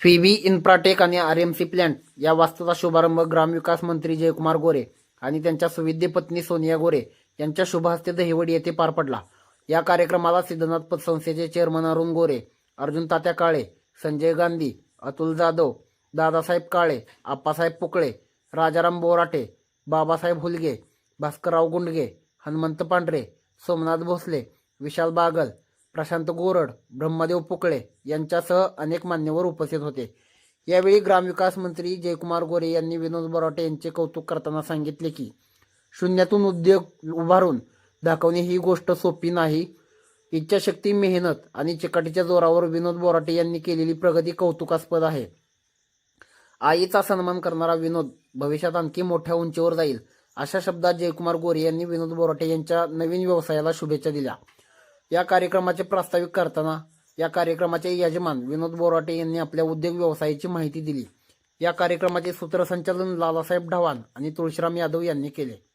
Phoebe Infratech आणि R M C plant या वास्तूचा शुभारंभ ग्रामविकास मंत्री जयकुमार गोरे आणि त्यांच्या सुविद्य पत्नी सोनिया गोरे यांच्या शुभहस्ते दहिवडी येथे पार पडला. या कार्यक्रमाला सिद्धनाथ पतसंस्थेचे चेअरमन अरुण गोरे अर्जुन तात्या काळे संजय गांधी अतुल जाधव दादासाहेब काळे आप्पासाहेब पुकळे राजाराम बोराटे बाबासाहेब हुलगे भास्करराव गुंडगे हनुमंत पांढरे सोमनाथ भोसले विशाल बागल प्रशांत गोरड ब्रह्मदेव पुकळे यांच्यासह अनेक मान्यवर उपस्थित होते. यावेळी ग्रामविकास मंत्री जयकुमार गोरे यांनी विनोद बोराटे यांचे कौतुक करताना सांगितले की शून्यातून उद्योग उभारून दाखवणे ही गोष्ट सोपी नाही. इच्छाशक्ती मेहनत आणि चिकाटीच्या जोरावर विनोद बोराटे यांनी केलेली प्रगती कौतुकास्पद आहे. आईचा सन्मान करणारा विनोद भविष्यात आणखी मोठ्या उंचीवर जाईल अशा शब्दात जयकुमार गोरे यांनी विनोद बोराटे यांच्या नवीन व्यवसायाला शुभेच्छा दिल्या. या कार्यक्रमाचे प्रास्ताविक करताना या कार्यक्रमाचे यजमान विनोद बोराटे यांनी आपल्या उद्योग व्यवसायाची माहिती दिली. या कार्यक्रमाचे सूत्रसंचालन लालासाहेब ढवाण आणि तुळशीराम यादव यांनी केले.